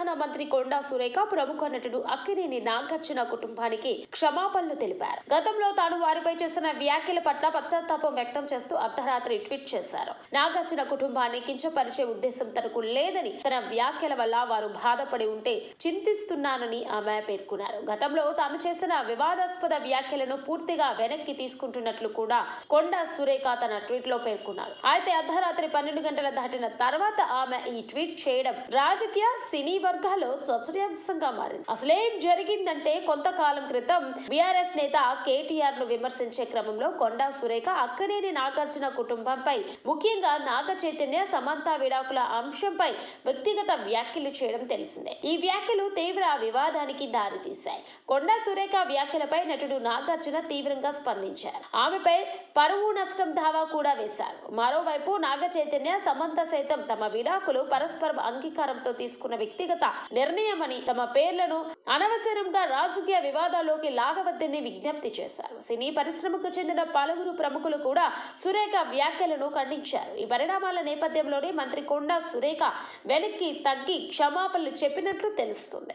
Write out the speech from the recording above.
ప్రధాన మంత్రి కొండా సురేఖ ప్రముఖ నటుడు అక్కినేని నాగార్జున కుటుంబానికి క్షమాపణలు తెలిపారు. గతంలో తాను వారిపై చేసిన వ్యాఖ్యల పట్ల పశ్చాత్తాపం వ్యక్తం చేస్తూ అర్ధరాత్రి ట్వీట్ చేశారు. నాగార్జున కుటుంబాన్ని కించపరిచే ఉద్దేశం తనకు లేదని తన వ్యాఖ్యల వల్ల వారు బాధపడి ఉంటే చింతిస్తున్నానని ఆమె పేర్కొన్నారు. గతంలో తాను చేసిన వివాదాస్పద వ్యాఖ్యలను పూర్తిగా వెనక్కి తీసుకుంటున్నట్లు కూడా కొండా సురేఖ తన ట్వీట్లో పేర్కొన్నారు. అయితే అర్ధరాత్రి పన్నెండు గంటల దాటిన తర్వాత ఆమె ఈ ట్వీట్ చేయడం రాజకీయ సినీ వర్గాల్లో చర్చనీయాంశంగా మారింది. అసలేం జరిగిందంటే కొంతకాలం క్రితం బీఆర్ఎస్ నేత కేటీఆర్ను విమర్శించే క్రమంలో కొండా సురేఖ అక్కనేని నాగార్జున కుటుంబంపై ముఖ్యంగా నాగ చైతన్య సమంత విడాకుల అంశంపై వ్యక్తిగత వ్యాఖ్యలు చేయడం తెలిసిందే. ఈ వ్యాఖ్యలు తీవ్ర వివాదానికి దారితీశాయి. కొండా సురేఖ వ్యాఖ్యలపై నటుడు నాగార్జున తీవ్రంగా స్పందించారు. ఆమెపై పరువు నష్టం దావా కూడా వేశారు. మరోవైపు నాగ చైతన్య సమంత సైతం తమ విడాకులు పరస్పరం అంగీకారంతో తీసుకున్న వ్యక్తిగత నిర్ణయమని తమ పేర్లను అనవసరంగా రాజకీయ వివాదాల్లోకి లాగవద్దని విజ్ఞప్తి చేశారు. సినీ పరిశ్రమకు చెందిన పలువురు ప్రముఖులు కూడా సురేఖ వ్యాఖ్యలను ఖండించారు. ఈ పరిణామాల నేపథ్యంలోనే మంత్రి కొండా సురేఖ వెనక్కి తగ్గి క్షమాపణలు చెప్పినట్లు తెలుస్తుంది.